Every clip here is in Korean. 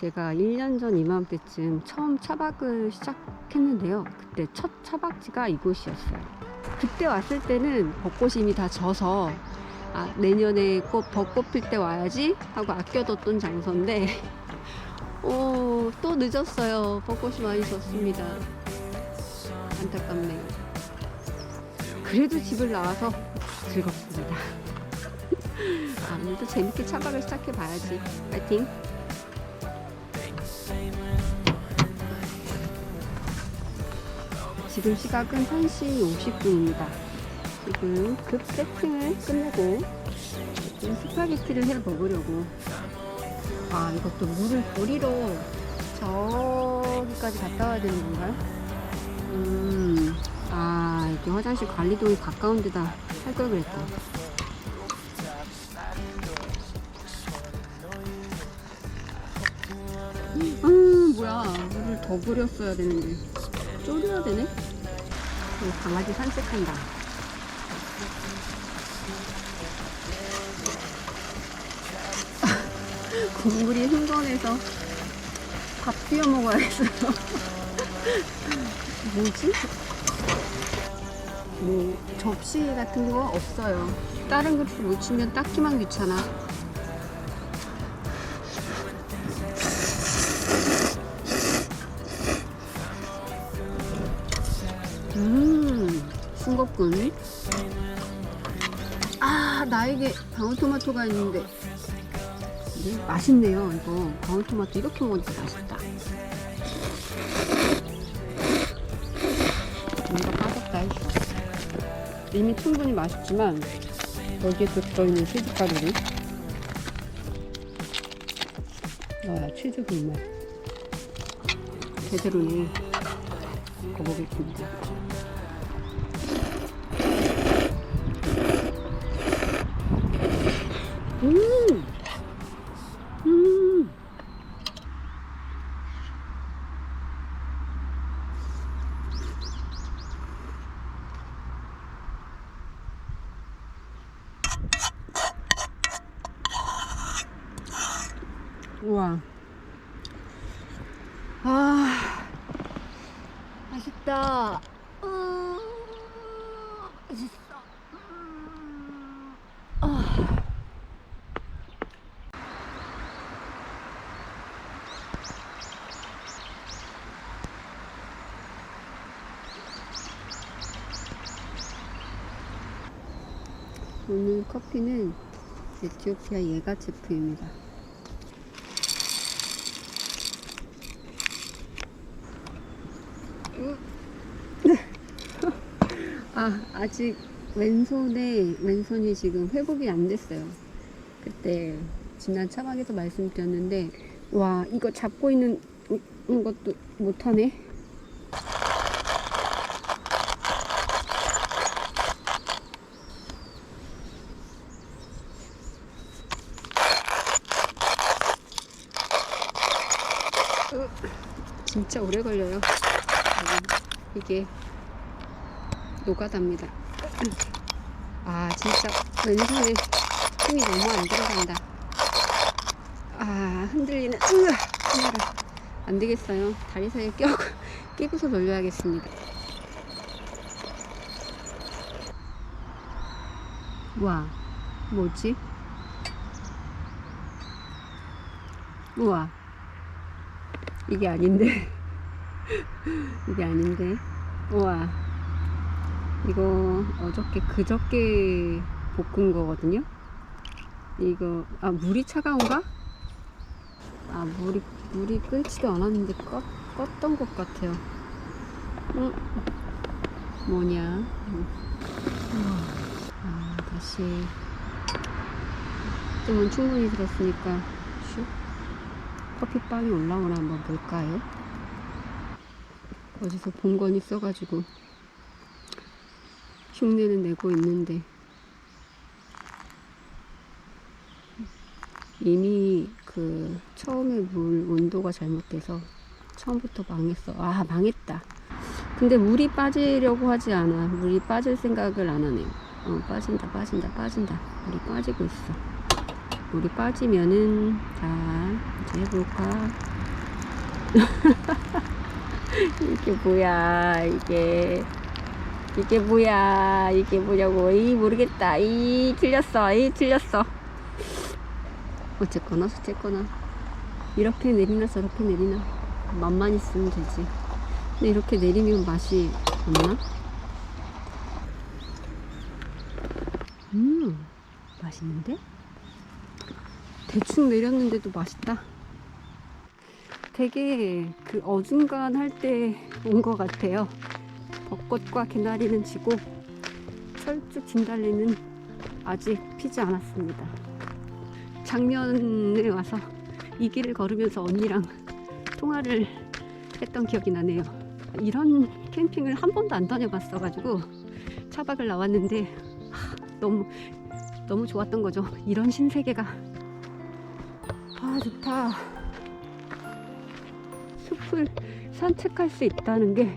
제가 1년 전 이맘때쯤 처음 차박을 시작했는데요. 그때 첫 차박지가 이곳이었어요. 그때 왔을 때는 벚꽃이 이미 다 져서 아, 내년에 꽃 벚꽃 필 때 와야지 하고 아껴뒀던 장소인데 오, 또 늦었어요. 벚꽃이 많이 졌습니다. 안타깝네요. 그래도 집을 나와서 즐겁습니다. 아, 오늘도 재밌게 차박을 시작해 봐야지. 파이팅! 지금 시각은 1시 50분입니다. 지금 급 세팅을 끝내고 지금 스파게티를 해 먹으려고 아 이것도 물을 보리로 저기까지 갔다 와야 되는 건가요? 음, 아 이게 화장실 관리동이 가까운 데다 할 걸 그랬다. 음 뭐야 물을 더 버렸어야 되는데 졸여야 되네? 이 강아지 산책한다. 국물이 흥건해서 밥 비워 먹어야겠어요. 뭐지? 뭐 접시 같은 거 없어요. 다른 그릇을 묻히면 닦기만 귀찮아 싱겁군. 아, 나에게 방울토마토가 있는데. 네, 맛있네요, 이거. 방울토마토 이렇게 먹으니까 맛있다. 뭔가 빠졌다. 이미 충분히 맛있지만, 여기에 또 들어있는 치즈 가루를 넣어야 치즈 불맛. 제대로네. 먹어보겠습니다. 음! 음! 우와. 아, 맛있다. 음, 커피는 에티오피아 예가체프입니다. 아, 아직 왼손에, 왼손이 지금 회복이 안 됐어요. 그때 지난 차박에서 말씀드렸는데, 와, 이거 잡고 있는 이- 것도 못하네. 으, 진짜 오래 걸려요. 음, 이게 노가다입니다. 아 진짜 왼손에 힘이 너무 안 들어간다. 아 흔들리는 안 되겠어요. 다리 사이에 껴 끼고서 돌려야겠습니다. 와 뭐지? 우와 이게 아닌데 이게 아닌데 우와 이거 어저께 그저께 볶은 거거든요. 이거 아 물이 차가운가? 아 물이 물이 끓지도 않았는데 껐 껐던 것 같아요. 응. 뭐냐? 음. 우와. 아 다시 뜸은 충분히 들었으니까 슉 커피빵이 올라오나 한번 볼까요? 어디서 본 건 있어가지고 흉내는 내고 있는데 이미 그 처음에 물 온도가 잘못돼서 처음부터 망했어. 아 망했다. 근데 물이 빠지려고 하지 않아. 물이 빠질 생각을 안 하네요. 어 빠진다 빠진다 빠진다. 물이 빠지고 있어. 물이 빠지면은 자 이제 해볼까? 이게 뭐야 이게. 이게 뭐야 이게 뭐냐고. 이 모르겠다. 이 틀렸어. 이 틀렸어. 어쨌거나 어쨌거나. 이렇게 내리나 저렇게 내리나. 맛만 있으면 되지. 근데 이렇게 내리면 맛이 없나? 음 맛있는데? 대충 내렸는데도 맛있다 되게 그 어중간할 때 온 것 같아요. 벚꽃과 개나리는 지고 철쭉 진달래는 아직 피지 않았습니다. 작년에 와서 이 길을 걸으면서 언니랑 통화를 했던 기억이 나네요. 이런 캠핑을 한 번도 안 다녀봤어가지고 차박을 나왔는데 하, 너무 너무 좋았던 거죠. 이런 신세계가 아 좋다. 숲을 산책할 수 있다는 게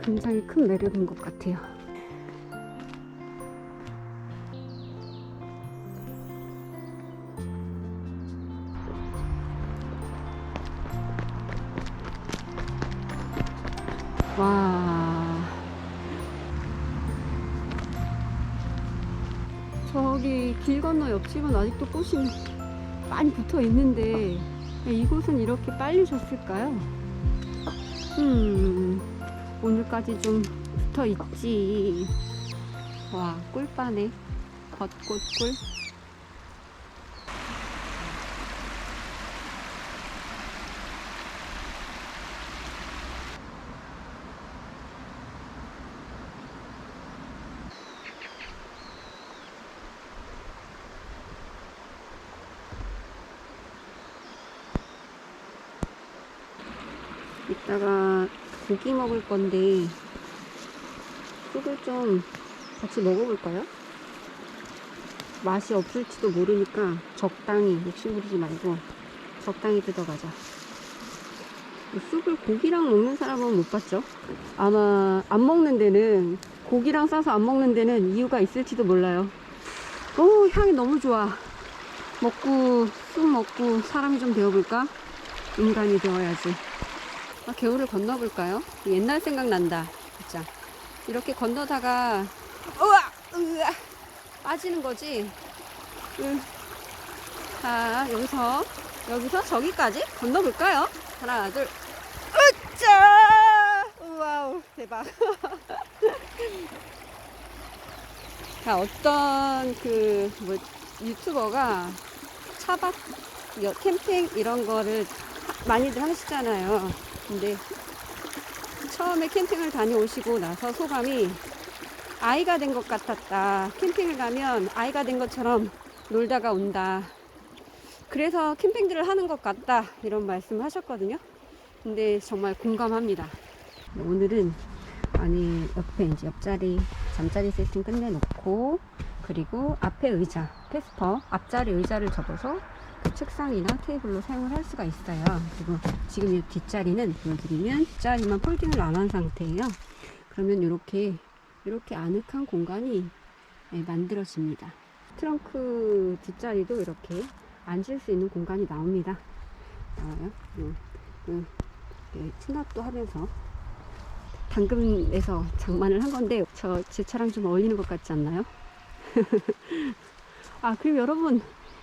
굉장히 큰 매력인 것 같아요. 와. 저기 길 건너 옆집은 아직도 꽃이 많이 붙어 있는데 이곳은 이렇게 빨리 졌을까요? 음, 오늘까지 좀 붙어 있지. 와, 꿀빠네. 벚꽃 꿀. 이따가 고기 먹을 건데 쑥을 좀 같이 먹어볼까요? 맛이 없을지도 모르니까 적당히 욕심 부리지 말고 적당히 뜯어가자. 이 쑥을 고기랑 먹는 사람은 못 봤죠? 아마 안 먹는 데는 고기랑 싸서 안 먹는 데는 이유가 있을지도 몰라요. 오 향이 너무 좋아. 먹고 쑥 먹고 사람이 좀 되어볼까? 인간이 되어야지. 아, 겨울을 건너볼까요? 옛날 생각난다. 진짜. 이렇게 건너다가, 우와! 으아! 빠지는 거지. 응. 자, 여기서, 여기서 저기까지 건너볼까요? 하나, 둘, 으짜! 우와우, 대박. 자, 어떤 그, 뭐, 유튜버가 차박, 여- 캠핑 이런 거를 하- 많이들 하시잖아요. 근데 처음에 캠핑을 다녀오시고 나서 소감이 아이가 된 것 같았다. 캠핑을 가면 아이가 된 것처럼 놀다가 온다. 그래서 캠핑들을 하는 것 같다. 이런 말씀을 하셨거든요. 근데 정말 공감합니다. 오늘은 아니 옆에 이제 옆자리 잠자리 세팅 끝내놓고 그리고 앞에 의자 페스퍼 앞자리 의자를 접어서 그 책상이나 테이블로 사용을 할 수가 있어요. 그리고 지금 이 뒷자리는 보여드리면 뒷자리만 폴딩을 안 한 상태예요. 그러면 이렇게 이렇게 아늑한 공간이 예, 만들어집니다. 트렁크 뒷자리도 이렇게 앉을 수 있는 공간이 나옵니다. 나와요. 요, 요, 예, 하면서 당근에서 장만을 한 건데 저 제 차랑 좀 어울리는 것 같지 않나요? 아 그리고 여러분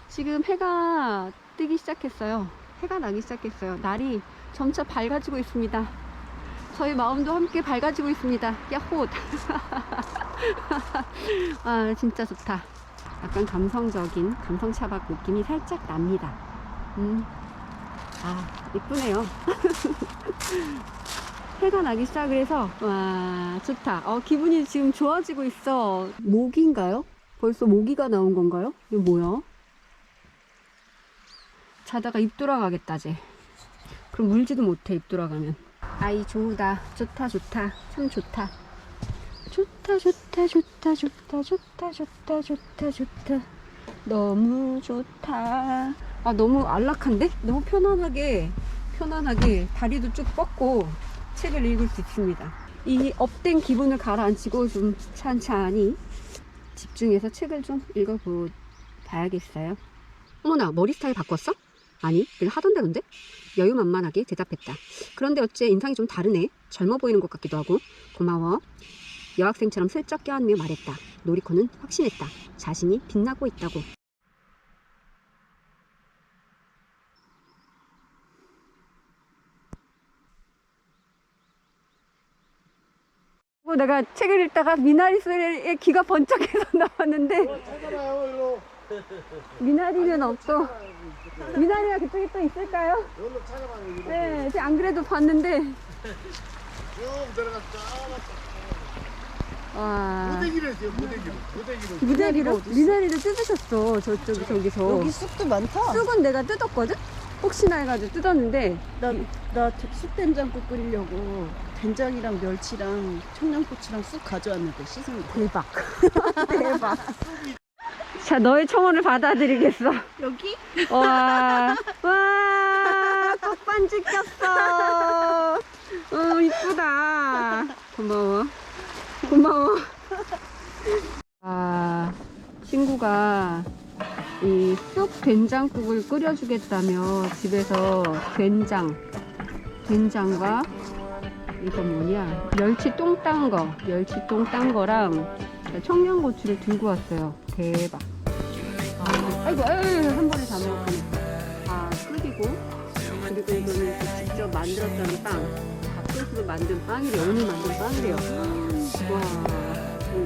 지금 해가 뜨기 시작했어요. 해가 나기 시작했어요. 날이 점차 밝아지고 있습니다. 저희 마음도 함께 밝아지고 있습니다. 야호! 아, 진짜 좋다. 약간 감성적인 감성 차박 느낌이 살짝 납니다. 음, 아, 이쁘네요. 해가 나기 시작을 해서, 와, 좋다. 어, 기분이 지금 좋아지고 있어. 모기인가요? 벌써 모기가 나온 건가요? 이거 뭐야? 자다가 입 돌아가겠다, 쟤. 그럼 물지도 못해, 입 돌아가면. 아이, 좋다. 좋다, 좋다. 참 좋다. 좋다, 좋다, 좋다, 좋다, 좋다, 좋다, 좋다, 좋다. 너무 좋다. 아, 너무 안락한데? 너무 편안하게, 편안하게 다리도 쭉 뻗고 책을 읽을 수 있습니다. 이 업된 기분을 가라앉히고 좀 찬찬히 집중해서 책을 좀 읽어봐야겠어요. 어머나, 머리 스타일 바꿨어? 아니, 늘 하던 대로인데? 여유만만하게 대답했다. 그런데 어째 인상이 좀 다르네. 젊어 보이는 것 같기도 하고. 고마워. 여학생처럼 슬쩍 껴안며 말했다. 노리코는 확신했다. 자신이 빛나고 있다고. 어, 내가 책을 읽다가 미나리스의 귀가 번쩍해서 나왔는데 일로 미나리는 없어. 미나리가 그쪽에 또 있을까요? 찾아봐요 일로 네, 제가 안 그래도 봤는데 쭉 들어갔다 와 무대기를 했어요 무대기를 무대기를 미나리로 미나리를 뜯으셨어 저쪽 저기서 여기 쑥도 많다. 쑥은 내가 뜯었거든. 혹시나 해가지고 뜯었는데 나, 나 쑥 된장국 끓이려고 된장이랑 멸치랑 청양고추랑 쑥 가져왔는데 씻은 거. 대박 대박. 자 너의 청혼을 받아들이겠어. 여기? 와, 와, 꽃반지 꼈어. 어, 이쁘다. 고마워. 고마워. 아, 친구가 이 쑥 된장국을 끓여주겠다며 집에서 된장, 된장과 이거 뭐냐, 멸치 똥 딴 거, 멸치 똥 딴 거랑 청양고추를 들고 왔어요. 대박. 아, 아이고, 아이고, 한 번에 다 먹었네. 다 끓이고, 그리고 이거는 또 직접 만들었다는 빵. 밥솥으로 만든 빵이래요. 오늘 만든 빵이래요. 와. 음.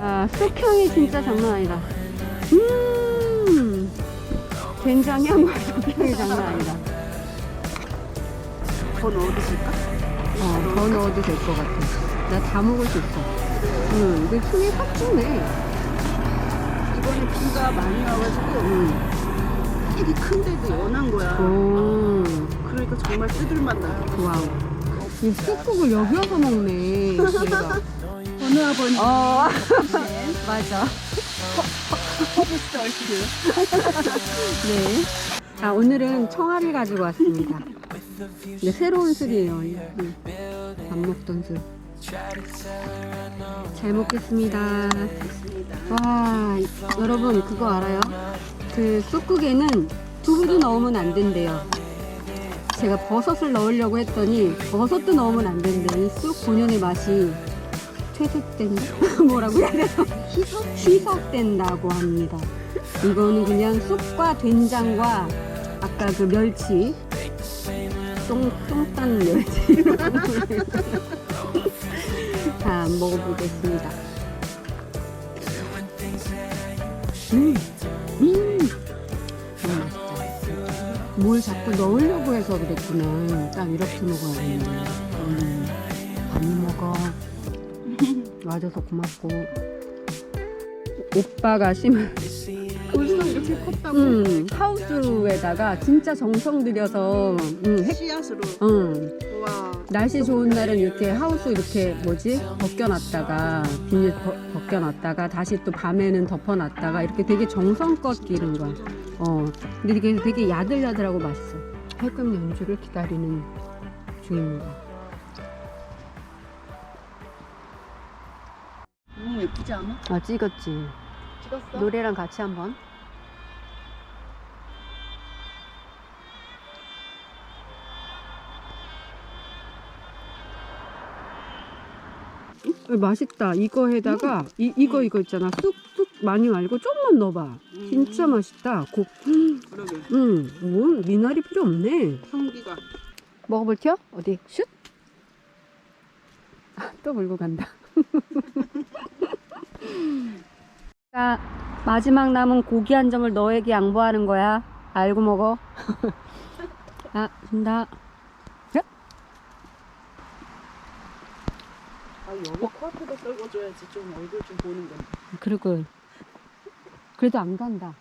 아, 쑥향이 진짜 장난 아니다. 음. 된장 향과 쑥향이 장난 아니다. 더 넣어도 될까? 어, 더 넣어도 될 것 같아. 나 다 먹을 수 있어. 응, 이거 숨이 확 죽네. 이번에 비가 많이 와가지고 응. 되게 큰데도 연한 거야. 오. 그러니까 정말 뜯을만 나요. 와우. 이 쑥국을 여기 와서 먹네. 어느 아버님 어, 맞아. 허브썰트. 네. 자, 오늘은 청아를 가지고 왔습니다. 네, 새로운 술이에요. 음, 밥 먹던 술. 잘 먹겠습니다. 와, 여러분, 그거 알아요? 그 쑥국에는 두부도 넣으면 안 된대요. 제가 버섯을 넣으려고 했더니 버섯도 넣으면 안 된대. 이쑥 본연의 맛이 퇴색된다? 뭐라고 해야 되나? 희석? 희석된다고 합니다. 이거는 그냥 쑥과 된장과 아까 그 멸치 똥, 똥딴 멸치 자 먹어보겠습니다. 음, 음, 너무 맛있다 뭘 자꾸 넣으려고 해서 그랬구나. 딱 이렇게 먹어야겠네. 음, 많이 먹어. 와줘서 고맙고. 오빠가 심은 벌써 이렇게 컸다고? 음, 하우스에다가 진짜 정성 들여서 음, 해- 씨앗으로. 음, 와. 날씨 좋은 날은 이렇게 하우스 이렇게 뭐지 벗겨놨다가 비닐 벗- 벗겨놨다가 다시 또 밤에는 덮어놨다가 이렇게 되게 정성껏 기른 거야. 어, 근데 이게 되게 야들야들하고 맛있어. 해금 연주를 기다리는 중입니다. 너무 예쁘지 않아? 아 찍었지. 찍었어? 노래랑 같이 한번. 맛있다. 이거에다가 이 이거 이거 있잖아. 쑥쑥 많이 말고 좀만 넣어봐. 진짜 맛있다. 고, 그러게. 음, 뭐 미나리 필요 없네. 성기가. 먹어볼 티요? 어디? 슛. 아, 또 물고 간다. 자, 마지막 남은 고기 한 점을 너에게 양보하는 거야. 알고 먹어. 아, 준다. 아 여기 코앞에다 썰어줘야지 좀 얼굴 좀 보는 건데. 그리고 그래도 안 간다.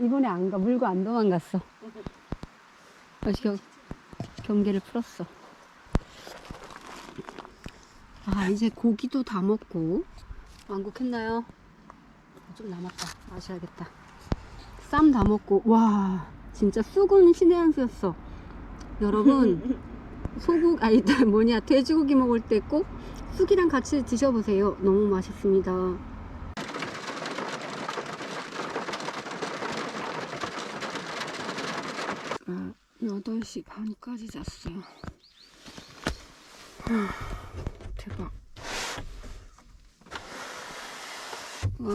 이번에 안 가. 물고 안 도망갔어. 다시 경, 경계를 풀었어. 아, 이제 고기도 다 먹고 완곡했나요? 좀 남았다. 마셔야겠다. 쌈 다 먹고 와, 진짜 쑥은 신의 한 수였어. 여러분, 소국 아니 뭐냐 돼지고기 먹을 때 꼭 쑥이랑 같이 드셔보세요. 너무 맛있습니다. 아, 8시 반까지 잤어요. 하, 대박. 와.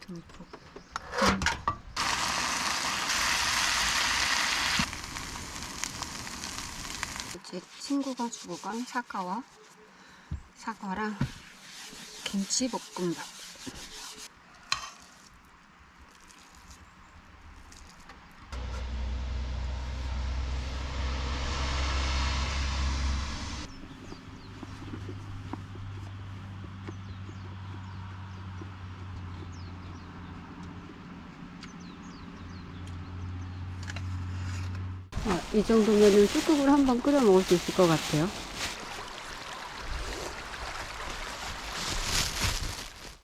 두부. 제 친구가 주고 간 사과와 사과랑 김치볶음밥. 아, 이 정도면은 쑥국을 한번 끓여 먹을 수 있을 것 같아요.